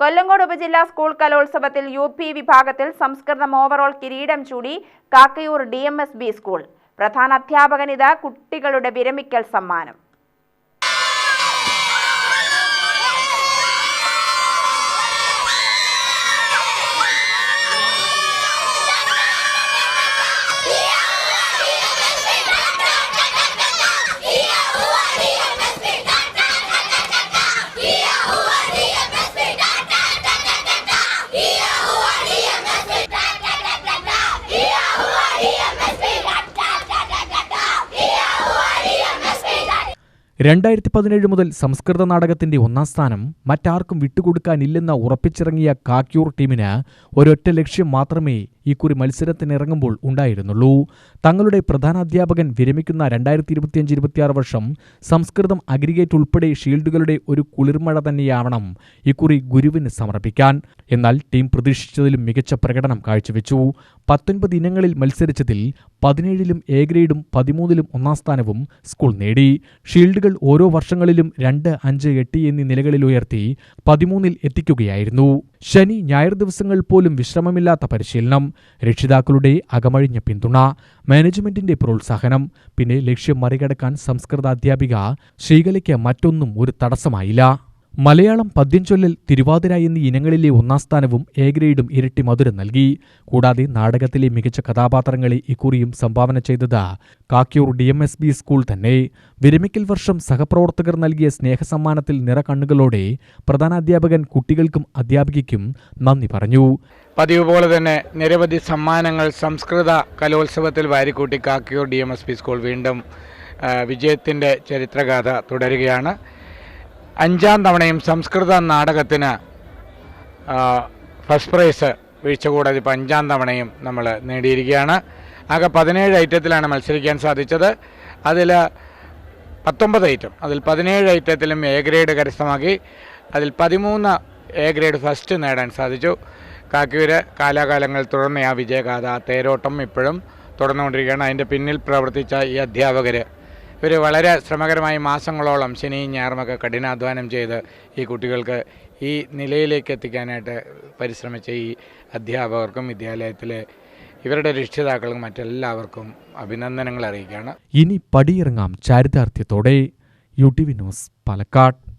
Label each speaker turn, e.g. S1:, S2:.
S1: കൊല്ലങ്കോട് ഉപജില്ലാ സ്കൂൾ കലോത്സവത്തിൽ U P വിഭാഗത്തിൽ സംസ്കൃതം ഓവറോൾ കിരീടം ചൂടി Kakkayur D M S B school. പ്രധാന അധ്യാപകനിത കുട്ടികളുടെ വിരമിക്കൽ സമ്മാനം.
S2: രണ്ടായിരത്തി പതിനേഴ് മുതൽ സംസ്കൃത നാടകത്തിന്റെ ഒന്നാം സ്ഥാനം മറ്റാർക്കും വിട്ടുകൊടുക്കാനില്ലെന്ന ഉറപ്പിച്ചിറങ്ങിയ കാക്യൂർ ടീമിന് ഒരൊറ്റ ലക്ഷ്യം മാത്രമേ ഇക്കുറി മത്സരത്തിനിറങ്ങുമ്പോൾ ഉണ്ടായിരുന്നുള്ളൂ. തങ്ങളുടെ പ്രധാനാധ്യാപകൻ വിരമിക്കുന്ന രണ്ടായിരത്തി ഇരുപത്തിയഞ്ച് ഇരുപത്തിയാറ് വർഷം സംസ്കൃതം അഗ്രിഗേറ്റ് ഉൾപ്പെടെ ഷീൽഡുകളുടെ ഒരു കുളിർമഴ തന്നെയാവണം ഇക്കുറി ഗുരുവിന് സമർപ്പിക്കാൻ. എന്നാൽ ടീം പ്രതീക്ഷിച്ചതിലും മികച്ച പ്രകടനം കാഴ്ചവെച്ചു. പത്തൊൻപത് ഇനങ്ങളിൽ മത്സരിച്ചതിൽ പതിനേഴിലും എ ഗ്രേഡും പതിമൂന്നിലും ഒന്നാം സ്ഥാനവും സ്കൂൾ നേടി. ഷീൽഡുകൾ ഓരോ വർഷങ്ങളിലും രണ്ട് അഞ്ച് എട്ട് എന്നീ നിലകളിൽ ഉയർത്തി പതിമൂന്നിൽ എത്തിക്കുകയായിരുന്നു. ശനി ഞായർ ദിവസങ്ങൾ പോലും വിശ്രമമില്ലാത്ത പരിശീലനം രക്ഷിതാക്കളുടെ അകമഴിഞ്ഞ പിന്തുണ മാനേജ്മെന്റിന്റെ പ്രോത്സാഹനം പിന്നെ ലക്ഷ്യം മറികടക്കാൻ സംസ്കൃത അധ്യാപിക ശ്രീകലയ്ക്ക് മറ്റൊന്നും ഒരു തടസ്സമായില്ല. മലയാളം പദ്യം ചൊല്ലൽ തിരുവാതിര എന്നീ ഇനങ്ങളിലെ ഒന്നാം സ്ഥാനവും എ ഗ്രേഡും ഇരട്ടി മധുരം നൽകി. കൂടാതെ നാടകത്തിലെ മികച്ച കഥാപാത്രങ്ങളെ ഇക്കുറിയും സംഭാവന ചെയ്തത് Kakyur D M S B school തന്നെ. വിരമിക്കൽ വർഷം സഹപ്രവർത്തകർ നൽകിയ സ്നേഹസമ്മാനത്തിൽ നിറകണ്ണുകളോടെ പ്രധാനാധ്യാപകൻ കുട്ടികൾക്കും അധ്യാപികയ്ക്കും നന്ദി പറഞ്ഞു.
S3: പതിവ് പോലെ തന്നെ നിരവധി സമ്മാനങ്ങൾ സംസ്കൃത കലോത്സവത്തിൽ വാരിക്കൂട്ടി Kakkiyur D M S B school വീണ്ടും വിജയത്തിന്റെ ചരിത്രഗാഥ തുടരുകയാണ്. അഞ്ചാം തവണയും സംസ്കൃത നാടകത്തിന് ഫസ്റ്റ് പ്രൈസ് വീഴ്ച കൂടാതെ ഇപ്പോൾ അഞ്ചാം തവണയും നമ്മൾ നേടിയിരിക്കുകയാണ്. ആകെ പതിനേഴ് ഐറ്റത്തിലാണ് മത്സരിക്കാൻ സാധിച്ചത്. അതിൽ പത്തൊമ്പത് ഐറ്റം അതിൽ പതിനേഴ് ഐറ്റത്തിലും എ ഗ്രേഡ് കരസ്ഥമാക്കി അതിൽ പതിമൂന്ന് എ ഗ്രേഡ് ഫസ്റ്റ് നേടാൻ സാധിച്ചു. കാക്കിയൂര് കാലാകാലങ്ങൾ തുടർന്ന ആ വിജയഗാഥ തേരോട്ടം ഇപ്പോഴും തുടർന്നുകൊണ്ടിരിക്കുകയാണ്. അതിന്റെ പിന്നിൽ പ്രവർത്തിച്ച ഈ അധ്യാപകർ ഇവർ വളരെ ശ്രമകരമായി മാസങ്ങളോളം ശനിയും ഞായറുമൊക്കെ കഠിനാധ്വാനം ചെയ്ത് ഈ കുട്ടികൾക്ക് ഈ നിലയിലേക്ക് എത്തിക്കാനായിട്ട് പരിശ്രമിച്ച ഈ അധ്യാപകർക്കും വിദ്യാലയത്തിലെ ഇവരുടെ രക്ഷിതാക്കൾക്കും മറ്റെല്ലാവർക്കും അഭിനന്ദനങ്ങൾ അറിയിക്കുകയാണ്.
S2: ഇനി പടിയിറങ്ങാം ചാരിതാർത്ഥ്യത്തോടെ. U T V news Palakkad.